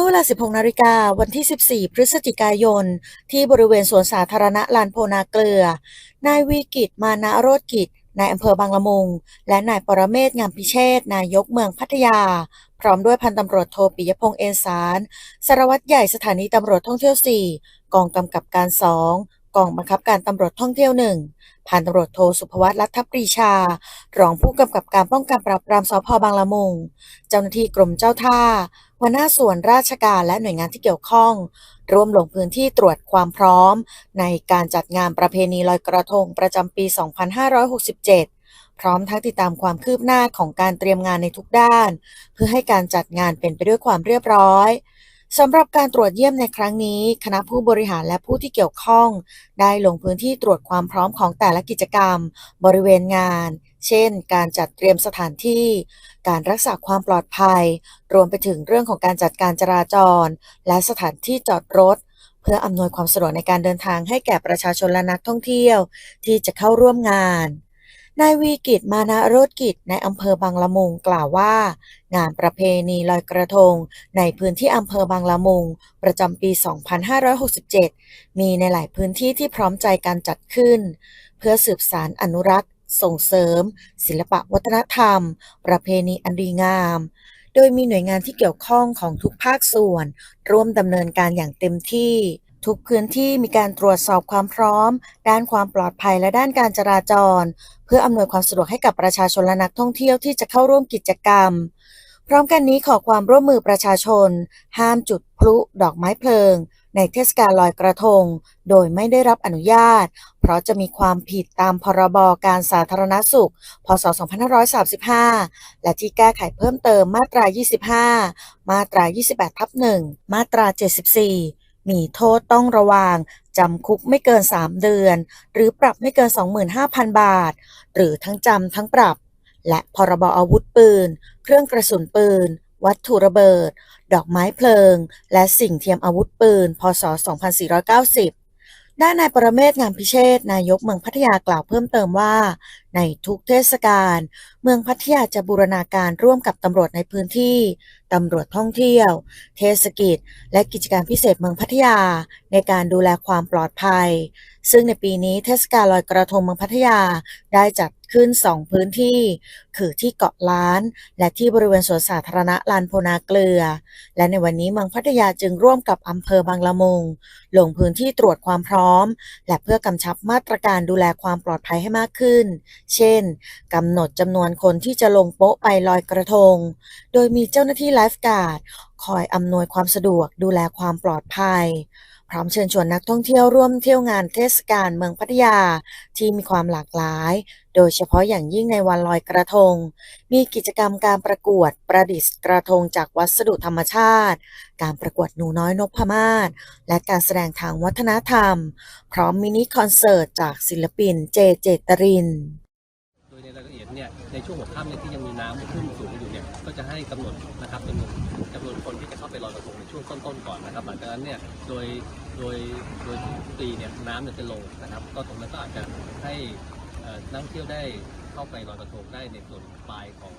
มื่อเวลา 16 นาฬิกาวันที่ 14 พฤศจิกายน ที่บริเวณสวนสาธารณะลานโพนาเกลือ นายวีกิจมานะโรธกิจ นายอำเภอบางละมุง และนายปรเมศงามพิเชษนายกเมืองพัทยา พร้อมด้วยพันตำรวจโทปิยพงษ์เอนสารสารวัตรใหญ่สถานีตำรวจท่องเที่ยว 4 กองกำกับการ 2กองบังคับการตำรวจท่องเที่ยว1พันตำรวจโทสุภวัฒน์รัฐปรีชา รองผู้กำกับการป้องกันปราบปรามสพบางละมุง เจ้าหน้าที่กรมเจ้าท่า หัวหน้าส่วนราชการและหน่วยงานที่เกี่ยวข้อง ร่วมลงพื้นที่ตรวจความพร้อม ในการจัดงานประเพณีลอยกระทงประจำปี 2567พร้อมทั้งติดตามความคืบหน้าของการเตรียมงานในทุกด้าน เพื่อให้การจัดงานเป็นไปด้วยความเรียบร้อยสำหรับการตรวจเยี่ยมในครั้งนี้ คณะผู้บริหารและผู้ที่เกี่ยวข้อง ได้ลงพื้นที่ตรวจความพร้อมของแต่ละกิจกรรม บริเวณงาน เช่น การจัดเตรียมสถานที่ การรักษาความปลอดภัย รวมไปถึงเรื่องของการจัดการจราจร และสถานที่จอดรถ เพื่ออำนวยความสะดวกในการเดินทางให้แก่ประชาชนและนักท่องเที่ยว ที่จะเข้าร่วมงานนายวีกิจมานะโรธกิจในอำเภอบางละมุงกล่าวว่า งานประเพณีลอยกระทง ในพื้นที่อำเภอบางละมุง ประจำปี 2567 มีในหลายพื้นที่ที่พร้อมใจการจัดขึ้น เพื่อสืบสารอนุรักษ์ ส่งเสริม ศิลปวัฒนธรรม ประเพณีอันดีงาม โดยมีหน่วยงานที่เกี่ยวข้องของทุกภาคส่วน ร่วมดำเนินการอย่างเต็มที่ ทุกพื้นที่มีการตรวจสอบความพร้อม ด้านความปลอดภัยและด้านการจราจร เพื่ออำนวยความสะดวกให้กับประชาชนและนักท่องเที่ยวที่จะเข้าร่วมกิจกรรมพร้อมกันนี้ขอความร่วมมือประชาชน ห้ามจุดพลุดอกไม้เพลิง ในเทศกาลลอยกระทง โดยไม่ได้รับอนุญาต เพราะจะมีความผิดตามพรบการสาธารณสุข พศ 2535 และที่แก้ไขเพิ่มเติมมาตรา 25 มาตรา 28 ทับ 1 มาตรา 74มีโทษต้องระวาง จำคุกไม่เกิน 3 เดือน หรือปรับไม่เกิน 25,000 บาท หรือทั้งจำทั้งปรับ และพรบอาวุธปืน เครื่องกระสุนปืน วัตถุระเบิด ดอกไม้เพลิง และสิ่งเทียมอาวุธปืน พศ 2490 ด้านนายปรเมศงามพิเชษนายกเมืองพัทยากล่าวเพิ่มเติมว่า ในทุกเทศกาลเมืองพัทยาจะบูรณาการร่วมกับตำรวจในพื้นที่ ตำรวจท่องเที่ยว เทศกิจ และกิจการพิเศษเมืองพัทยา ในการดูแลความปลอดภัย ซึ่งในปีนี้เทศกาลลอยกระทงเมืองพัทยาได้จัดขึ้น 2 พื้นที่ คือที่เกาะล้าน และที่บริเวณสวนสาธารณะลานโพนาเกลือ และในวันนี้เมืองพัทยาจึงร่วมกับอำเภอบางละมุง ลงพื้นที่ตรวจความพร้อม และเพื่อกำชับมาตรการดูแลความปลอดภัยให้มากขึ้น เช่นกำหนดจำนวนคนที่จะลงโป๊ะไปลอยกระทง โดยมีเจ้าหน้าที่ไลฟ์การ์ดคอยอำนวยความสะดวกดูแลความปลอดภัย พร้อมเชิญชวนนักท่องเที่ยวร่วมเที่ยวงานเทศกาลเมืองพัทยาที่มีความหลากหลาย โดยเฉพาะอย่างยิ่งในวันลอยกระทง มีกิจกรรมการประกวดประดิษฐ์กระทงจากวัสดุธรรมชาติ การประกวดหนูน้อยนพมาศและการแสดงทางวัฒนธรรม พร้อมมินิคอนเสิร์ตจากศิลปินเจเจตรินโดยในรายละเอียดเนี่ยในช่วงหัวค่ำเนี่ยที่ยังมีน้ำขึ้นสูงอยู่เนี่ยก็จะให้กำหนดนะครับจำนวนจำน วนคนที่จะเข้าไปลอยกระทงในช่วงต้นๆก่อนนะครับหลังจากนั้นเนี่ยโดยโดยโดยทุกปีเนี่ยน้ำเนี่ยจะลงนะครับ ก็ตรงนั้นก็อาจจะให้นักท่องเที่ยวได้เข้าไปลอยกระทงได้ในส่วนปลายของ